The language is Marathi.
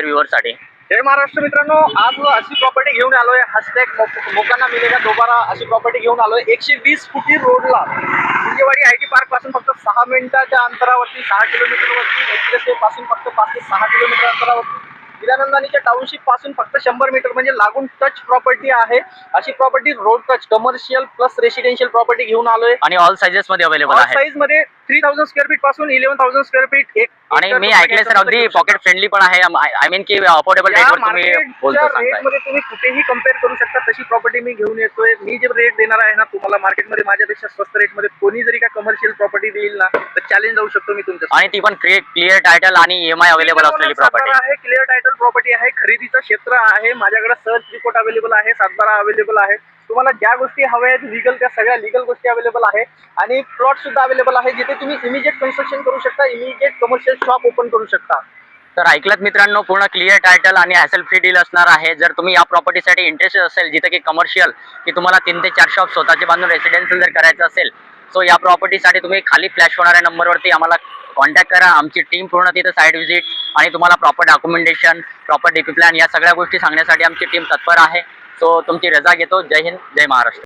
व्ह्युअरसाठी जय महाराष्ट्र मित्रांनो आज अशी प्रॉपर्टी घेऊन आलोय. हॅशटॅग मोकांना मिलेगा दोबारा अशी प्रॉपर्टी घेऊन आलोय. एकशे वीस फुटी रोडला. हिंजेवाडी आय टी पार्कपासून फक्त सहा मिनिटाच्या अंतरावरती सहा किलोमीटरवरती एक्सप्रेस पासून फक्त पाच ते सहा किलोमीटर अंतरावरती. विरानंदानीच्या टाउनशिपपासून फक्त शंभर मीटर म्हणजे लागून टच प्रॉपर्टी आहे. अशी property road touch commercial plus residential property घेऊन आलोय. आणि ऑल सायझेस मध्ये अवेलेबल आहे साईजमध्ये थ्री थाउजंड स्क्वेअर फीटपासून इलेव्हन थाउजंड स्क्वेअर फीट एक आणि मी ऐकले सर अगदी. पॉकेट फ्रेंडली पण आहे. आय मीन की अफोर्डेबल या रेटवर तुम्ही बोलतो रेटमध्ये तुम्ही कुठेही कंपेअर करू शकता. तशी प्रॉपर्टी मी घेऊन येतोय. मी जे रेट देणार आहे ना तुम्हाला मार्केटमध्ये माझ्यापेक्षा स्वस्त रेटमध्ये कोणी जरी का कमर्शियल प्रॉपर्टी देईल ना तर चॅलेंज जाऊ शकतो मी तुमच्या आणि ती पण क्लिअर टायटल आणि ई एम आय अवेलेबल असलेली प्रॉपर्टी आहे क्लिअर टायटल प्रॉपर्टी आहे खरेदीचं क्षेत्र आहे माझ्याकडे सर्च रिपोर्ट अवेलेबल आहे सातबारा अवेलेबल आहे. तुम्हाला ज्या गोष्टी हव्या आहेत लिगल त्या सगळ्या लिगल गोष्टी अवेलेबल आहे. आणि प्लॉट सुद्धा अवेलेबल आहे जिथे तुम्ही इमिजिएट कन्स्ट्रक्शन करू शकता इमिजिएट कमर्शियल शॉप ओपन करू शकता. तर ऐकलत मित्रांनो पूर्ण क्लिअर टायटल आणि हॅसल फ्री डील असणार आहे. जर तुम्ही या प्रॉपर्टीसाठी इंटरेस्टेड असेल जिथे की कमर्शियल की तुम्हाला तीन ते चार शॉप स्वतःचे बांधून रेसिडेन्शियल जर करायचं असेल सो या प्रॉपर्टीसाठी तुम्ही खाली फ्लॅश होणाऱ्या नंबरवरती आम्हाला कॉन्टॅक्ट करा. आमची टीम पूर्ण तिथं साईट व्हिजिट आणि तुम्हाला proper documentation proper DP plan या सगळ्या गोष्टी सांगण्यासाठी आमची टीम तत्पर आहे. सो तुमची रजा घेतो. जय हिंद जय महाराष्ट्र.